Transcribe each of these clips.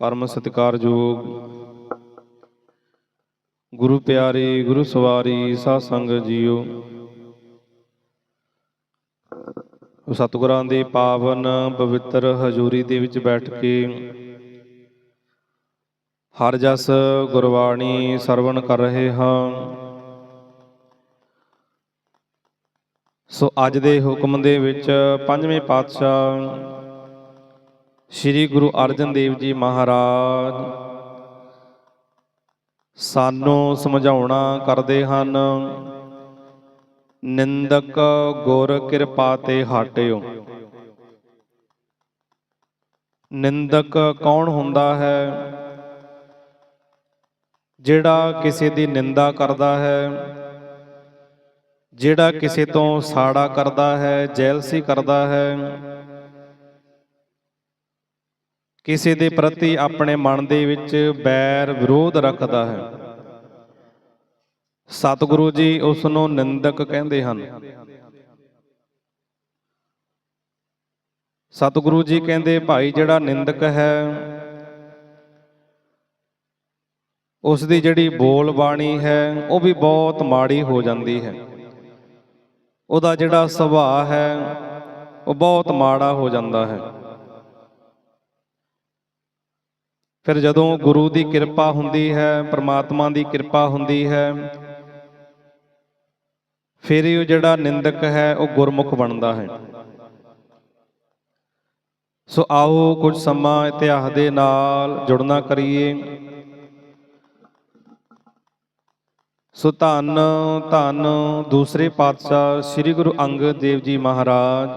ਪਰਮ ਸਤਿਕਾਰਯੋਗ ਗੁਰੂ ਪਿਆਰੇ, ਗੁਰੂ ਸਵਾਰੀ, ਸਾਧ ਸੰਗਤ ਜੀਓ। ਸਤਿਗੁਰਾਂ ਦੇ ਪਾਵਨ ਪਵਿੱਤਰ ਹਜ਼ੂਰੀ ਦੇ ਵਿੱਚ ਬੈਠ ਕੇ ਹਰ ਜਸ ਗੁਰਬਾਣੀ ਸਰਵਣ ਕਰ ਰਹੇ ਹਾਂ। ਸੋ ਅੱਜ ਦੇ ਹੁਕਮ ਦੇ ਵਿੱਚ ਪੰਜਵੇਂ ਪਾਤਸ਼ਾਹ ਸ੍ਰੀ ਗੁਰੂ ਅਰਜਨ ਦੇਵ ਜੀ ਮਹਾਰਾਜ, ਸਾਨੂੰ ਸਮਝਾਉਣਾ ਕਰਦੇ ਹਨ, ਨਿੰਦਕ ਗੁਰ ਕਿਰਪਾ ਤੇ ਹਟਿਓ। ਨਿੰਦਕ ਕੌਣ ਹੁੰਦਾ ਹੈ? ਜਿਹੜਾ ਕਿਸੇ ਦੀ ਨਿੰਦਾ ਕਰਦਾ ਹੈ, ਜਿਹੜਾ ਕਿਸੇ ਤੋਂ ਸਾੜਾ ਕਰਦਾ ਹੈ, ਜੈਲਸੀ ਕਰਦਾ ਹੈ ਕਿਸੇ ਦੇ ਪ੍ਰਤੀ ਆਪਣੇ ਮਨ ਦੇ ਵਿੱਚ ਬੈਰ ਵਿਰੋਧ ਰੱਖਦਾ ਹੈ। ਸਤਿਗੁਰੂ ਜੀ ਉਸ ਨੂੰ ਨਿੰਦਕ ਕਹਿੰਦੇ ਹਨ। ਸਤਿਗੁਰੂ ਜੀ ਕਹਿੰਦੇ, ਭਾਈ, ਜਿਹੜਾ ਨਿੰਦਕ ਹੈ ਉਸ ਦੀ ਜਿਹੜੀ ਬੋਲ ਬਾਣੀ ਹੈ, ਉਹ ਵੀ ਬਹੁਤ ਮਾੜੀ ਹੋ ਜਾਂਦੀ ਹੈ। ਉਹਦਾ ਜਿਹੜਾ ਸੁਭਾਅ ਹੈ, ਉਹ ਬਹੁਤ ਮਾੜਾ ਹੋ ਜਾਂਦਾ ਹੈ। ਫਿਰ ਜਦੋਂ ਗੁਰੂ ਦੀ ਕਿਰਪਾ ਹੁੰਦੀ ਹੈ, ਪ੍ਰਮਾਤਮਾ ਦੀ ਕਿਰਪਾ ਹੁੰਦੀ ਹੈ, ਫਿਰ ਉਹ ਜਿਹੜਾ ਨਿੰਦਕ ਹੈ, ਉਹ ਗੁਰਮੁਖ ਬਣਦਾ ਹੈ। ਸੋ ਆਓ ਕੁਝ ਸਮਾਂ ਇਤਿਹਾਸ ਦੇ ਨਾਲ ਜੁੜਨਾ ਕਰੀਏ। ਸੋ ਧੰਨ ਧੰਨ ਦੂਸਰੇ ਪਾਤਸ਼ਾਹ ਸ੍ਰੀ ਗੁਰੂ ਅੰਗਦ ਦੇਵ ਜੀ ਮਹਾਰਾਜ।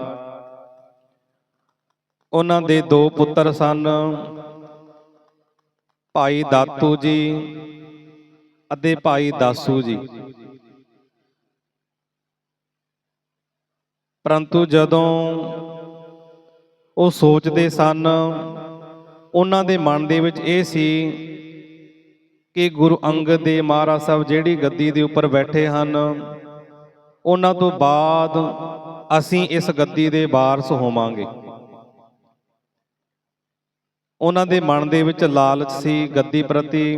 ਉਹਨਾਂ ਦੇ ਦੋ ਪੁੱਤਰ ਸਨ। ਭਾਈ ਦਾਤੂ ਜੀ ਅਤੇ ਭਾਈ ਦਾਸੂ ਜੀ। ਪਰੰਤੂ ਜਦੋਂ ਉਹ ਸੋਚਦੇ ਸਨ ਉਹਨਾਂ ਦੇ ਮਨ ਦੇ ਵਿੱਚ ਇਹ ਸੀ ਕਿ ਗੁਰੂ ਅੰਗਦ ਦੇ ਮਹਾਰਾਜ ਸਾਹਿਬ ਜਿਹੜੀ ਗੱਦੀ ਦੇ ਉੱਪਰ ਬੈਠੇ ਹਨ ਉਹਨਾਂ ਤੋਂ ਬਾਅਦ ਅਸੀਂ ਇਸ ਗੱਦੀ ਦੇ ਵਾਰਸ ਹੋਵਾਂਗੇ। ਉਹਨਾਂ ਦੇ ਮਨ ਦੇ ਵਿੱਚ ਲਾਲਚ ਸੀ, ਗੱਦੀ ਪ੍ਰਤੀ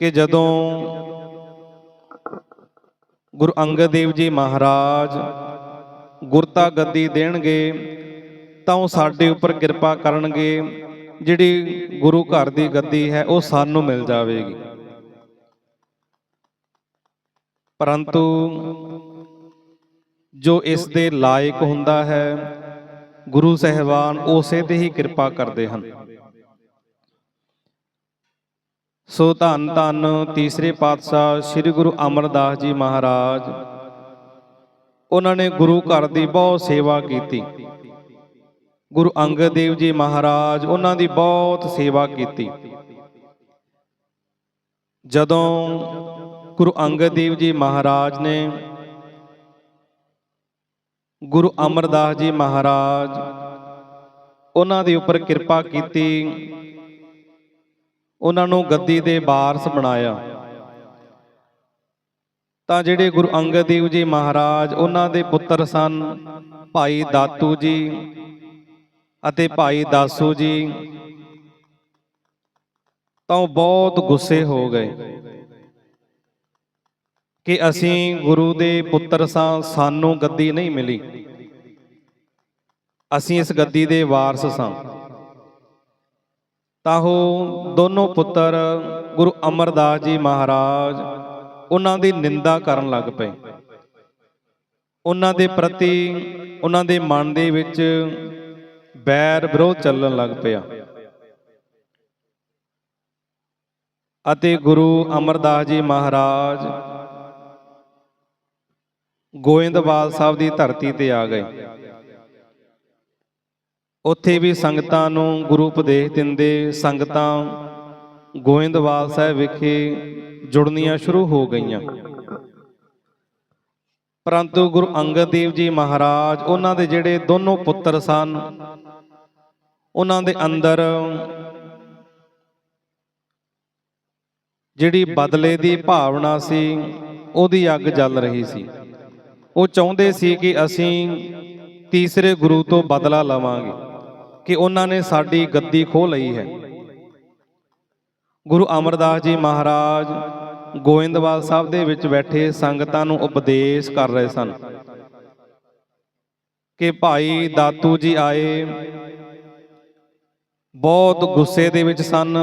ਕਿ ਜਦੋਂ ਗੁਰੂ ਅੰਗਦ ਦੇਵ ਜੀ ਮਹਾਰਾਜ ਗੁਰਤਾ ਗੱਦੀ ਦੇਣਗੇ ਤਾਂ ਉਹ ਸਾਡੇ ਉੱਪਰ ਕਿਰਪਾ ਕਰਨਗੇ, ਜਿਹੜੀ ਗੁਰੂ ਘਰ ਦੀ ਗੱਦੀ ਹੈ, ਉਹ ਸਾਨੂੰ ਮਿਲ ਜਾਵੇਗੀ। ਪਰੰਤੂ ਜੋ ਇਸ ਦੇ ਲਾਇਕ ਹੁੰਦਾ ਹੈ ਗੁਰੂ ਸਹਿਬਾਨ ਉਸੇ ਤੇ ਹੀ ਕਿਰਪਾ ਕਰਦੇ ਹਨ। ਸੋ ਧੰਨ ਧੰਨ ਤੀਸਰੇ ਪਾਤਸ਼ਾਹ ਸ੍ਰੀ ਗੁਰੂ ਅਮਰਦਾਸ ਜੀ ਮਹਾਰਾਜ, ਉਹਨਾਂ ਨੇ ਗੁਰੂ ਘਰ ਦੀ ਬਹੁਤ ਸੇਵਾ ਕੀਤੀ। ਗੁਰੂ ਅੰਗਦ ਦੇਵ ਜੀ ਮਹਾਰਾਜ ਉਹਨਾਂ ਦੀ ਬਹੁਤ ਸੇਵਾ ਕੀਤੀ। ਜਦੋਂ ਗੁਰੂ ਅੰਗਦ ਦੇਵ ਜੀ ਮਹਾਰਾਜ ਨੇ ਗੁਰੂ ਅਮਰਦਾਸ ਜੀ ਮਹਾਰਾਜ, ਉਹਨਾਂ ਦੇ ਉੱਪਰ ਕਿਰਪਾ ਕੀਤੀ। ਉਹਨਾਂ ਨੂੰ ਗੱਦੀ ਦੇ ਵਾਰਸ ਬਣਾਇਆ। ਤਾਂ ਜਿਹੜੇ ਗੁਰੂ ਅੰਗਦ ਦੇਵ ਜੀ ਮਹਾਰਾਜ, ਉਹਨਾਂ ਦੇ ਪੁੱਤਰ ਸਨ ਭਾਈ ਦਾਤੂ ਜੀ ਅਤੇ ਭਾਈ ਦਾਸੂ ਜੀ। ਤਾਂ ਉਹ ਬਹੁਤ ਗੁੱਸੇ ਹੋ ਗਏ। ਕਿ ਅਸੀਂ ਗੁਰੂ ਦੇ ਪੁੱਤਰ ਸਾਂ, ਸਾਨੂੰ ਗੱਦੀ ਨਹੀਂ ਮਿਲੀ। ਅਸੀਂ ਇਸ ਗੱਦੀ ਦੇ ਵਾਰਸ ਸਾਂ। ਤਾਂ ਉਹ ਦੋਨੋਂ ਪੁੱਤਰ ਗੁਰੂ ਅਮਰਦਾਸ ਜੀ ਮਹਾਰਾਜ ਉਹਨਾਂ ਦੀ ਨਿੰਦਾ ਕਰਨ ਲੱਗ ਪਏ। ਉਹਨਾਂ ਦੇ ਪ੍ਰਤੀ ਉਹਨਾਂ ਦੇ ਮਨ ਦੇ ਵਿੱਚ ਬੈਰ ਵਿਰੋਧ ਚੱਲਣ ਲੱਗ ਪਿਆ। ਅਤੇ ਗੁਰੂ ਅਮਰਦਾਸ ਜੀ ਮਹਾਰਾਜ ਗੋਇੰਦਵਾਲ ਸਾਹਿਬ ਦੀ ਧਰਤੀ ਤੇ ਆ ਗਏ। ਉੱਥੇ ਵੀ ਸੰਗਤਾਂ ਨੂੰ ਗੁਰੂ ਉਪਦੇਸ਼ ਦਿੰਦੇ ਸੰਗਤਾਂ ਗੋਇੰਦਵਾਲ ਸਾਹਿਬ ਵਿਖੇ ਜੁੜਨੀਆਂ ਸ਼ੁਰੂ ਹੋ ਗਈਆਂ। ਪਰੰਤੂ ਗੁਰੂ ਅੰਗਦ ਦੇਵ ਜੀ ਮਹਾਰਾਜ, ਉਹਨਾਂ ਦੇ ਜਿਹੜੇ ਦੋਨੋਂ ਪੁੱਤਰ ਸਨ, ਉਹਨਾਂ ਦੇ ਅੰਦਰ ਜਿਹੜੀ ਬਦਲੇ ਦੀ ਭਾਵਨਾ ਸੀ, ਉਹਦੀ ਅੱਗ ਜਲ ਰਹੀ ਸੀ। ਉਹ ਚਾਹੁੰਦੇ ਸੀ ਕਿ ਅਸੀਂ ਤੀਸਰੇ ਗੁਰੂ ਤੋਂ ਬਦਲਾ ਲਵਾਂਗੇ, ਕਿ ਉਹਨਾਂ ਨੇ ਸਾਡੀ ਗੱਦੀ ਖੋਹ ਲਈ ਹੈ। ਗੁਰੂ ਅਮਰਦਾਸ ਜੀ ਮਹਾਰਾਜ ਗੋਇੰਦਵਾਲ ਸਾਹਿਬ ਦੇ ਵਿੱਚ ਬੈਠੇ ਸੰਗਤਾਂ ਨੂੰ ਉਪਦੇਸ਼ ਕਰ ਰਹੇ ਸਨ ਕਿ ਭਾਈ ਦਾਤੂ ਜੀ ਆਏ। ਬਹੁਤ ਗੁੱਸੇ ਦੇ ਵਿੱਚ ਸਨ।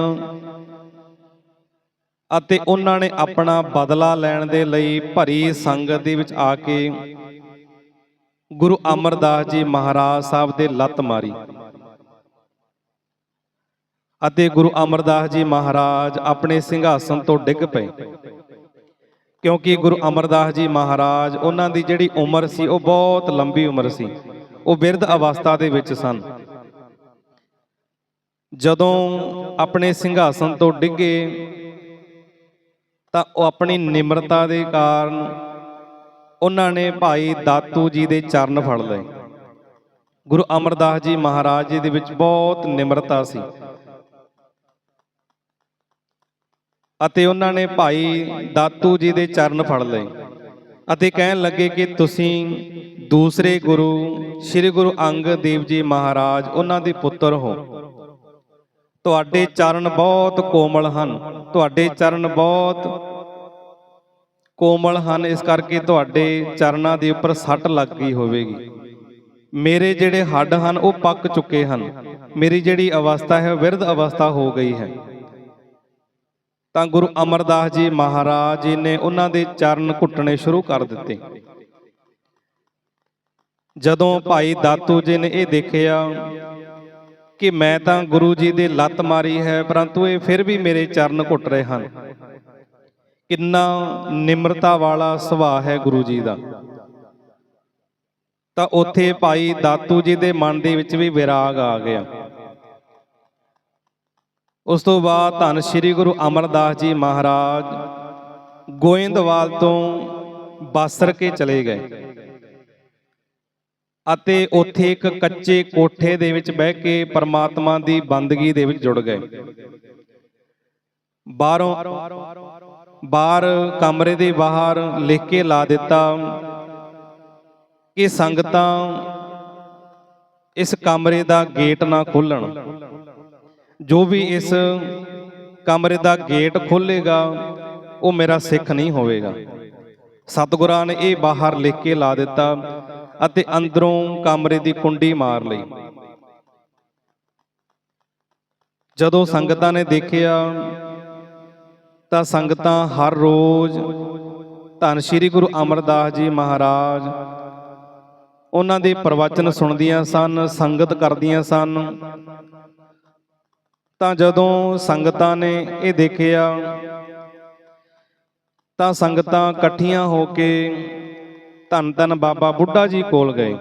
ਅਤੇ ਉਹਨਾਂ ਨੇ ਆਪਣਾ ਬਦਲਾ ਲੈਣ ਦੇ ਲਈ ਭਰੀ ਸੰਗਤ ਦੇ ਵਿੱਚ ਆ ਕੇ ਗੁਰੂ ਅਮਰਦਾਸ ਜੀ ਮਹਾਰਾਜ ਸਾਹਿਬ ਦੇ ਲੱਤ ਮਾਰੀ ਅਤੇ ਗੁਰੂ ਅਮਰਦਾਸ ਜੀ ਮਹਾਰਾਜ ਆਪਣੇ ਸਿੰਘਾਸਨ ਤੋਂ ਡਿੱਗ ਪਏ। ਕਿਉਂਕਿ ਗੁਰੂ ਅਮਰਦਾਸ ਜੀ ਮਹਾਰਾਜ ਉਹਨਾਂ ਦੀ ਜਿਹੜੀ ਉਮਰ ਸੀ, ਉਹ ਬਹੁਤ ਲੰਬੀ ਉਮਰ ਸੀ। ਉਹ ਬਿਰਧ ਅਵਸਥਾ ਦੇ ਵਿੱਚ ਸਨ। ਜਦੋਂ ਆਪਣੇ ਸਿੰਘਾਸਨ ਤੋਂ ਡਿੱਗੇ ਤਾਂ ਉਹ ਆਪਣੀ ਨਿਮਰਤਾ ਦੇ ਕਾਰਨ ਉਹਨਾਂ ਨੇ ਭਾਈ ਦਾਤੂ ਜੀ ਦੇ ਚਰਨ ਫੜ ਲਏ। ਗੁਰੂ ਅਮਰਦਾਸ ਜੀ ਮਹਾਰਾਜ ਜੀ ਦੇ ਵਿੱਚ ਬਹੁਤ ਨਿਮਰਤਾ ਸੀ। ਅਤੇ ਉਹਨਾਂ ਨੇ ਭਾਈ ਦਾਤੂ ਜੀ ਦੇ ਚਰਨ ਫੜ ਲਏ। ਅਤੇ ਕਹਿਣ ਲੱਗੇ ਕਿ ਤੁਸੀਂ ਦੂਸਰੇ ਗੁਰੂ ਸ੍ਰੀ ਗੁਰੂ ਅੰਗਦ ਦੇਵ ਜੀ ਮਹਾਰਾਜ ਉਹਨਾਂ ਦੇ ਪੁੱਤਰ ਹੋ। ਤੁਹਾਡੇ ਚਰਨ ਬਹੁਤ ਕੋਮਲ ਹਨ। ਤੁਹਾਡੇ ਚਰਨ ਬਹੁਤ ਕੋਮਲ ਹਨ। ਇਸ ਕਰਕੇ ਤੁਹਾਡੇ ਚਰਨਾਂ ਦੇ ਉੱਪਰ ਸੱਟ ਲੱਗ ਗਈ ਹੋਵੇਗੀ। ਮੇਰੇ ਜਿਹੜੇ ਹੱਡ ਹਨ ਉਹ ਪੱਕ ਚੁੱਕੇ ਹਨ। ਮੇਰੀ ਜਿਹੜੀ ਅਵਸਥਾ ਹੈ ਵਿਰਧ ਅਵਸਥਾ ਹੋ ਗਈ ਹੈ ਤਾਂ ਗੁਰੂ ਅਮਰਦਾਸ ਜੀ ਮਹਾਰਾਜ ਜੀ ਨੇ ਉਹਨਾਂ ਦੇ ਚਰਨ ਘੁੱਟਣੇ ਸ਼ੁਰੂ ਕਰ ਦਿੱਤੇ। ਜਦੋਂ ਭਾਈ ਦਾਤੂ ਜੀ ਨੇ ਇਹ ਦੇਖਿਆ ਕਿ ਮੈਂ ਤਾਂ ਗੁਰੂ ਜੀ ਦੇ ਲੱਤ ਮਾਰੀ ਹੈ, ਪਰੰਤੂ ਇਹ ਫਿਰ ਵੀ ਮੇਰੇ ਚਰਨ ਘੁੱਟ ਰਹੇ ਹਨ। ਕਿੰਨਾ ਨਿਮਰਤਾ ਵਾਲਾ ਸੁਭਾਅ ਹੈ ਗੁਰੂ ਜੀ ਦਾ। ਤਾਂ ਉੱਥੇ ਭਾਈ ਦਾਤੂ ਜੀ ਦੇ ਮਨ ਦੇ ਵਿੱਚ ਵੀ ਵਿਰਾਗ ਆ ਗਿਆ। ਉਸ ਤੋਂ ਬਾਅਦ ਧੰਨ ਸ੍ਰੀ ਗੁਰੂ ਅਮਰਦਾਸ ਜੀ ਮਹਾਰਾਜ ਗੋਇੰਦਵਾਲ ਤੋਂ ਬਾਸਰ ਕੇ ਚਲੇ ਗਏ। ਅਤੇ ਉੱਥੇ ਇੱਕ ਕੱਚੇ ਕੋਠੇ ਦੇ ਵਿੱਚ ਬਹਿ ਕੇ ਪਰਮਾਤਮਾ ਦੀ ਬੰਦਗੀ ਦੇ ਵਿੱਚ ਜੁੜ ਗਏ। ਬਾਹਰੋਂ ਬਾਹਰ ਕਮਰੇ ਦੇ ਬਾਹਰ ਲਿਖ ਕੇ ਲਾ ਦਿੱਤਾ ਕਿ ਸੰਗਤਾਂ ਇਸ ਕਮਰੇ ਦਾ ਗੇਟ ਨਾ ਖੋਲਣ। ਜੋ ਵੀ ਇਸ ਕਮਰੇ ਦਾ ਗੇਟ ਖੋਲੇਗਾ ਉਹ ਮੇਰਾ ਸਿੱਖ ਨਹੀਂ ਹੋਵੇਗਾ। ਸਤਿਗੁਰਾਂ ਨੇ ਇਹ ਬਾਹਰ ਲਿਖ ਕੇ ਲਾ ਦਿੱਤਾ ਅਤੇ ਅੰਦਰੋਂ ਕਮਰੇ ਦੀ ਕੁੰਡੀ ਮਾਰ ਲਈ। ਜਦੋਂ ਸੰਗਤਾਂ ਨੇ ਦੇਖਿਆ, ਤਾਂ ਸੰਗਤਾਂ ਹਰ ਰੋਜ਼ ਧੰਨ ਸ੍ਰੀ ਗੁਰੂ ਅਮਰਦਾਸ ਜੀ ਮਹਾਰਾਜ, ਉਹਨਾਂ ਦੇ ਪ੍ਰਵਚਨ ਸੁਣਦੀਆਂ ਸਨ, ਸੰਗਤ ਕਰਦੀਆਂ ਸਨ। ਤਾਂ ਜਦੋਂ ਸੰਗਤਾਂ ਨੇ ਇਹ ਦੇਖਿਆ, ਤਾਂ ਸੰਗਤਾਂ ਇਕੱਠੀਆਂ ਹੋ ਕੇ ਧੰਨ ਧੰਨ ਬਾਬਾ ਬੁੱਢਾ ਜੀ ਕੋਲ ਗਏ।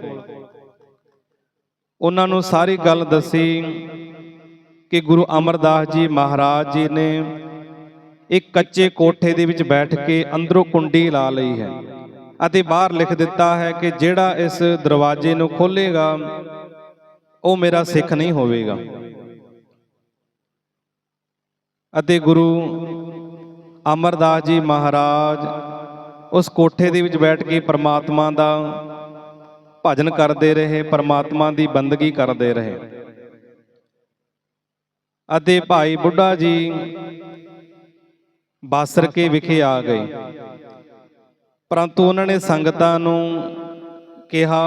ਉਹਨਾਂ ਨੂੰ ਸਾਰੀ ਗੱਲ ਦੱਸੀ ਕਿ ਗੁਰੂ ਅਮਰਦਾਸ ਜੀ ਮਹਾਰਾਜ ਜੀ ਨੇ ਇੱਕ ਕੱਚੇ ਕੋਠੇ ਦੇ ਵਿੱਚ ਬੈਠ ਕੇ ਅੰਦਰੋਂ ਕੁੰਡੀ ਲਾ ਲਈ ਹੈ ਅਤੇ ਬਾਹਰ ਲਿਖ ਦਿੱਤਾ ਹੈ ਕਿ ਜਿਹੜਾ ਇਸ ਦਰਵਾਜ਼ੇ ਨੂੰ ਖੋਲੇਗਾ ਉਹ ਮੇਰਾ ਸਿੱਖ ਨਹੀਂ ਹੋਵੇਗਾ। ਅਤੇ ਗੁਰੂ ਅਮਰਦਾਸ ਜੀ ਮਹਾਰਾਜ ਉਸ ਕੋਠੇ ਦੇ ਵਿੱਚ ਬੈਠ ਕੇ ਪਰਮਾਤਮਾ ਦਾ ਭਜਨ ਕਰਦੇ ਰਹੇ, ਪਰਮਾਤਮਾ ਦੀ ਬੰਦਗੀ ਕਰਦੇ ਰਹੇ। ਅਤੇ ਭਾਈ ਬੁੱਢਾ ਜੀ ਬਾਸਰ ਕੇ ਵਿਖੇ ਆ ਗਏ। ਪਰੰਤੂ ਉਹਨਾਂ ਨੇ ਸੰਗਤਾਂ ਨੂੰ ਕਿਹਾ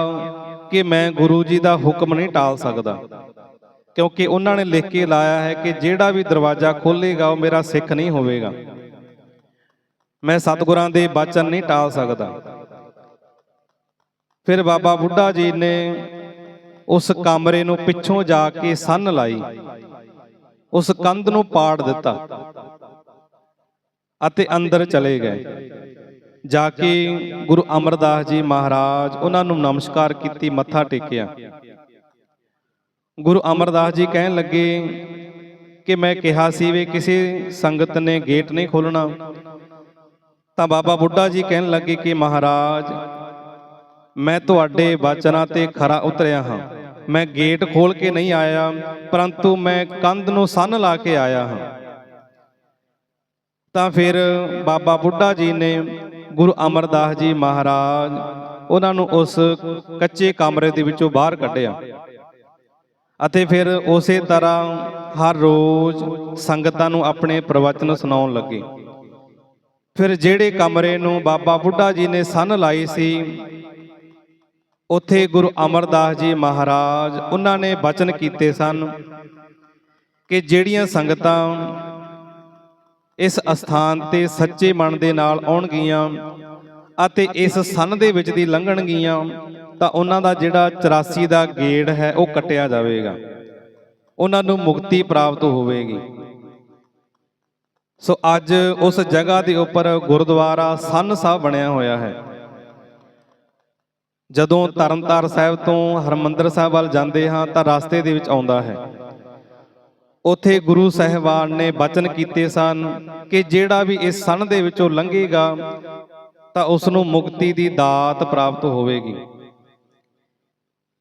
ਕਿ ਮੈਂ ਗੁਰੂ ਜੀ ਦਾ ਹੁਕਮ ਨਹੀਂ ਟਾਲ ਸਕਦਾ, ਕਿਉਂਕਿ ਉਹਨਾਂ ਨੇ ਲਿਖ ਕੇ ਲਾਇਆ ਹੈ ਕਿ ਜਿਹੜਾ ਵੀ ਦਰਵਾਜ਼ਾ ਖੋਲੇਗਾ ਉਹ ਮੇਰਾ ਸਿੱਖ ਨਹੀਂ ਹੋਵੇਗਾ। ਮੈਂ ਸਤਿਗੁਰਾਂ ਦੇ ਬਚਨ ਨਹੀਂ ਟਾਲ ਸਕਦਾ। ਫਿਰ ਬਾਬਾ ਬੁੱਢਾ ਜੀ ਨੇ ਉਸ ਕਮਰੇ ਨੂੰ ਪਿੱਛੋਂ ਜਾ ਕੇ ਸੰਨ ਲਾਈ। ਉਸ ਕੰਧ ਨੂੰ ਪਾੜ ਦਿੱਤਾ ਅਤੇ ਅੰਦਰ ਚਲੇ ਗਏ। ਜਾ ਕੇ ਗੁਰੂ ਅਮਰਦਾਸ ਜੀ ਮਹਾਰਾਜ ਉਹਨਾਂ ਨੂੰ ਨਮਸਕਾਰ ਕੀਤੀ, ਮੱਥਾ ਟੇਕਿਆ। ਗੁਰੂ ਅਮਰਦਾਸ ਜੀ ਕਹਿਣ ਲੱਗੇ ਕਿ ਮੈਂ ਕਿਹਾ ਸੀ ਵੀ ਕਿਸੇ ਸੰਗਤ ਨੇ ਗੇਟ ਨਹੀਂ ਖੋਲਣਾ ਤਾਂ ਬਾਬਾ ਬੁੱਢਾ ਜੀ ਕਹਿਣ ਲੱਗੇ ਕਿ ਮਹਾਰਾਜ, ਮੈਂ ਤੁਹਾਡੇ ਬਚਨਾਂ ਤੇ ਖਰਾ ਉਤਰਿਆ ਹਾਂ। ਮੈਂ ਗੇਟ ਖੋਲ ਕੇ ਨਹੀਂ ਆਇਆ, ਪਰੰਤੂ ਮੈਂ ਕੰਧ ਨੂੰ ਸੰਨ ਲਾ ਕੇ ਆਇਆ ਹਾਂ। ਤਾਂ ਫਿਰ ਬਾਬਾ ਬੁੱਢਾ ਜੀ ਨੇ ਗੁਰੂ ਅਮਰਦਾਸ ਜੀ ਮਹਾਰਾਜ, ਉਹਨਾਂ ਨੂੰ ਉਸ ਕੱਚੇ ਕਮਰੇ ਦੇ ਵਿੱਚੋਂ ਬਾਹਰ ਕੱਢਿਆ। ਅਤੇ ਫਿਰ ਉਸੇ ਤਰ੍ਹਾਂ ਹਰ ਰੋਜ਼ ਸੰਗਤਾਂ ਨੂੰ ਆਪਣੇ ਪ੍ਰਵਚਨ ਸੁਣਾਉਣ ਲੱਗੇ। ਫਿਰ ਜਿਹੜੇ ਕਮਰੇ ਨੂੰ ਬਾਬਾ ਬੁੱਢਾ ਜੀ ਨੇ ਸੰਨ ਲਾਈ ਸੀ, ਉੱਥੇ ਗੁਰੂ ਅਮਰਦਾਸ ਜੀ ਮਹਾਰਾਜ ਉਹਨਾਂ ਨੇ ਬਚਨ ਕੀਤੇ ਸਨ ਕਿ ਜਿਹੜੀਆਂ ਸੰਗਤਾਂ ਇਸ ਅਸਥਾਨ ਤੇ ਸੱਚੇ ਮਨ ਦੇ ਨਾਲ ਆਉਣਗੀਆਂ ਅਤੇ ਇਸ ਸੰਨ ਦੇ ਵਿੱਚ ਦੀ ਲੰਘਣਗੀਆਂ, ਤਾਂ ਉਹਨਾਂ ਦਾ ਜਿਹੜਾ 84 ਦਾ ਗੇੜ ਹੈ ਉਹ ਕੱਟਿਆ ਜਾਵੇਗਾ। ਉਹਨਾਂ ਨੂੰ ਮੁਕਤੀ ਪ੍ਰਾਪਤ ਹੋਵੇਗੀ। ਸੋ ਅੱਜ ਉਸ ਜਗ੍ਹਾ ਦੇ ਉੱਪਰ ਗੁਰਦੁਆਰਾ ਸੰਨ ਸਾਹਿਬ ਬਣਿਆ ਹੋਇਆ ਹੈ। ਜਦੋਂ ਤਰਨਤਾਰ ਸਾਹਿਬ ਤੋਂ ਹਰਮੰਦਰ ਸਾਹਿਬ ਵੱਲ ਜਾਂਦੇ ਹਾਂ ਤਾਂ ਰਸਤੇ ਦੇ ਵਿੱਚ ਆਉਂਦਾ ਹੈ। ਉਥੇ ਗੁਰੂ ਸਾਹਿਬਾਨ ਨੇ ਬਚਨ ਕੀਤੇ ਸਨ ਕਿ ਜਿਹੜਾ ਵੀ ਇਸ ਸੰਨ ਦੇ ਵਿੱਚੋਂ ਲੰਘੇਗਾ ਤਾਂ ਉਸ ਨੂੰ ਮੁਕਤੀ ਦੀ ਦਾਤ ਪ੍ਰਾਪਤ ਹੋਵੇਗੀ।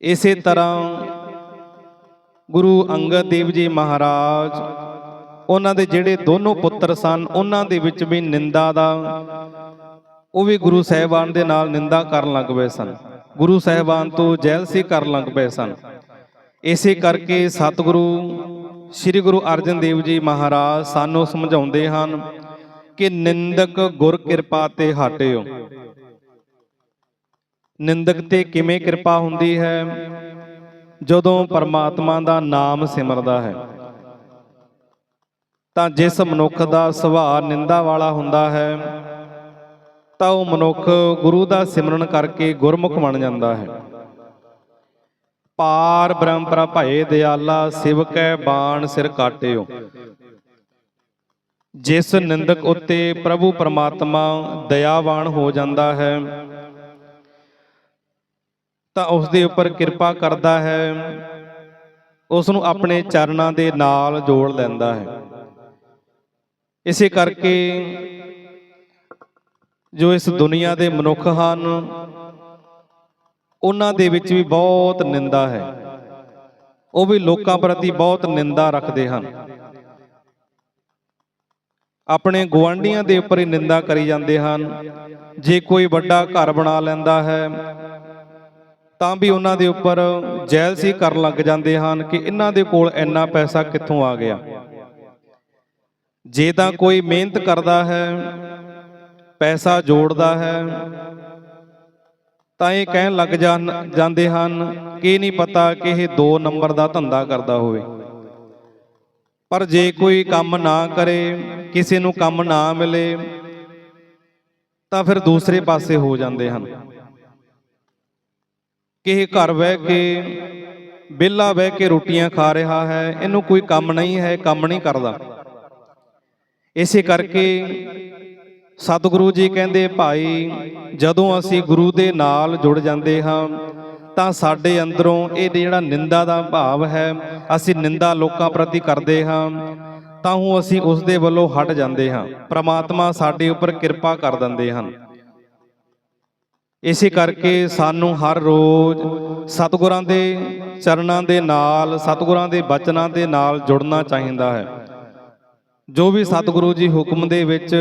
ਇਸੇ ਤਰ੍ਹਾਂ ਗੁਰੂ ਅੰਗਦ ਦੇਵ ਜੀ ਮਹਾਰਾਜ ਉਹਨਾਂ ਦੇ ਜਿਹੜੇ ਦੋਨੋਂ ਪੁੱਤਰ ਸਨ, ਉਹਨਾਂ ਦੇ ਵਿੱਚ ਵੀ ਨਿੰਦਾ ਦਾ ਉਹ ਵੀ ਗੁਰੂ ਸਾਹਿਬਾਨ ਦੇ ਨਾਲ ਨਿੰਦਾ ਕਰਨ ਲੱਗ ਪਏ ਸਨ। ਗੁਰੂ ਸਾਹਿਬਾਨ ਤੋਂ ਜੈਲਸੀ ਕਰਨ ਲੱਗ ਪਏ ਸਨ। ਇਸੇ ਕਰਕੇ ਸਤਿਗੁਰੂ, ਸ੍ਰੀ ਗੁਰੂ ਅਰਜਨ ਦੇਵ ਜੀ ਮਹਾਰਾਜ ਸਾਨੂੰ ਸਮਝਾਉਂਦੇ ਹਨ ਕਿ ਨਿੰਦਕ ਗੁਰ ਕਿਰਪਾ ਤੇ ਹਟਿਓ। ਨਿੰਦਕ ਤੇ ਕਿਵੇਂ ਕਿਰਪਾ ਹੁੰਦੀ ਹੈ? ਜਦੋਂ ਪਰਮਾਤਮਾ ਦਾ ਨਾਮ ਸਿਮਰਦਾ ਹੈ। ਤਾਂ ਜਿਸ ਮਨੁੱਖ ਦਾ ਸੁਭਾਅ ਨਿੰਦਾ ਵਾਲਾ ਹੁੰਦਾ ਹੈ ਤਾਂ ਉਹ ਮਨੁੱਖ ਗੁਰੂ ਦਾ ਸਿਮਰਨ ਕਰਕੇ ਗੁਰਮੁਖ ਬਣ ਜਾਂਦਾ ਹੈ। ਪਾਰ ਬ੍ਰਹਮ ਭਏ ਦਿਆਲਾ ਸਿਵਕੈ ਬਾਣ ਸਿਰ ਕਾਟਿਓ। ਜਿਸ ਨਿੰਦਕ ਉੱਤੇ ਪ੍ਰਭੂ ਪਰਮਾਤਮਾ ਦਇਆਵਾਨ ਹੋ ਜਾਂਦਾ ਹੈ ਤਾਂ ਉਸ ਦੇ ਉੱਪਰ ਕਿਰਪਾ ਕਰਦਾ ਹੈ ਉਸ ਨੂੰ ਆਪਣੇ ਚਰਨਾਂ ਦੇ ਨਾਲ ਜੋੜ ਲੈਂਦਾ ਹੈ। ਇਸੇ ਕਰਕੇ ਜੋ ਇਸ ਦੁਨੀਆ ਦੇ ਮਨੁੱਖ ਹਨ, ਉਹਨਾਂ ਦੇ ਵਿੱਚ ਵੀ ਬਹੁਤ ਨਿੰਦਾ ਹੈ। ਉਹ ਵੀ ਲੋਕਾਂ ਪ੍ਰਤੀ ਬਹੁਤ ਨਿੰਦਾ ਰੱਖਦੇ ਹਨ। ਆਪਣੇ ਗੁਆਂਢੀਆਂ ਦੇ ਉੱਪਰ ਹੀ ਨਿੰਦਾ ਕਰੀ ਜਾਂਦੇ ਹਨ। ਜੇ ਕੋਈ ਵੱਡਾ ਘਰ ਬਣਾ ਲੈਂਦਾ ਹੈ, ਤਾਂ ਵੀ ਉਹਨਾਂ ਦੇ ਉੱਪਰ ਜੈਲਸੀ ਕਰਨ ਲੱਗ ਜਾਂਦੇ ਹਨ ਕਿ ਇਹਨਾਂ ਦੇ ਕੋਲ ਇੰਨਾ ਪੈਸਾ ਕਿੱਥੋਂ ਆ ਗਿਆ। ਜੇ ਤਾਂ ਕੋਈ ਮਿਹਨਤ ਕਰਦਾ ਹੈ ਪੈਸਾ ਜੋੜਦਾ ਹੈ ਤਾਂ ਇਹ ਕਹਿਣ ਲੱਗ ਜਾਂਦੇ ਹਨ ਕਿ ਨਹੀਂ ਪਤਾ ਕਿ ਇਹ 2 ਨੰਬਰ ਦਾ ਧੰਦਾ ਕਰਦਾ ਹੋਵੇ। ਪਰ ਜੇ ਕੋਈ ਕੰਮ ਨਾ ਕਰੇ ਕਿਸੇ ਨੂੰ ਕੰਮ ਨਾ ਮਿਲੇ ਤਾਂ ਫਿਰ ਦੂਸਰੇ ਪਾਸੇ ਹੋ ਜਾਂਦੇ ਹਨ। ਕਿ ਇਹ ਘਰ ਬਹਿ ਕੇ ਵਿਹਲਾ ਬਹਿ ਕੇ ਰੋਟੀਆਂ ਖਾ ਰਿਹਾ ਹੈ ਇਹਨੂੰ ਕੋਈ ਕੰਮ ਨਹੀਂ ਹੈ ਕੰਮ ਨਹੀਂ ਕਰਦਾ। ਇਸੇ ਕਰਕੇ ਸਤਿਗੁਰੂ ਜੀ ਕਹਿੰਦੇ, ਭਾਈ, ਜਦੋਂ ਅਸੀਂ ਗੁਰੂ ਦੇ ਨਾਲ ਜੁੜ ਜਾਂਦੇ ਹਾਂ, ਤਾਂ ਸਾਡੇ ਅੰਦਰੋਂ ਇਹ ਜਿਹੜਾ ਨਿੰਦਾ ਦਾ ਭਾਵ ਹੈ, ਅਸੀਂ ਨਿੰਦਾ ਲੋਕਾਂ ਪ੍ਰਤੀ ਕਰਦੇ ਹਾਂ, ਤਾਂ ਉਹ ਅਸੀਂ ਉਸ ਦੇ ਵੱਲੋਂ ਹਟ ਜਾਂਦੇ ਹਾਂ। ਪ੍ਰਮਾਤਮਾ ਸਾਡੇ ਉੱਪਰ ਕਿਰਪਾ ਕਰ ਦਿੰਦੇ ਹਨ। ਇਸੇ ਕਰਕੇ ਸਾਨੂੰ ਹਰ ਰੋਜ਼ ਸਤਿਗੁਰਾਂ ਦੇ ਚਰਨਾਂ ਦੇ ਨਾਲ, ਸਤਿਗੁਰਾਂ ਦੇ ਬਚਨਾਂ ਦੇ ਨਾਲ ਜੁੜਨਾ ਚਾਹੀਦਾ ਹੈ। ਜੋ ਵੀ ਸਤਿਗੁਰੂ ਜੀ ਹੁਕਮ ਦੇ ਵਿੱਚ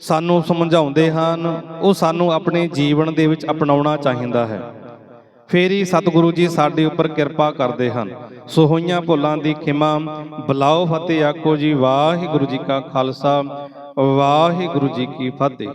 ਸਾਨੂੰ ਸਮਝਾਉਂਦੇ ਹਨ, ਉਹ ਸਾਨੂੰ ਆਪਣੇ ਜੀਵਨ ਦੇ ਵਿੱਚ ਅਪਣਾਉਣਾ ਚਾਹੀਦਾ ਹੈ। ਫੇਰ ਹੀ ਸਤਿਗੁਰੂ ਜੀ ਸਾਡੇ ਉੱਪਰ ਕਿਰਪਾ ਕਰਦੇ ਹਨ। ਸੋ ਹੋਈਆਂ ਭੁੱਲਾਂ ਦੀ ਖਿਮਾ, ਬਲਾਓ ਫਤਿਹ ਆਖੋ ਜੀ, ਵਾਹਿਗੁਰੂ ਜੀ ਕਾ ਖਾਲਸਾ, ਵਾਹਿਗੁਰੂ ਜੀ ਕੀ ਫਤਿਹ।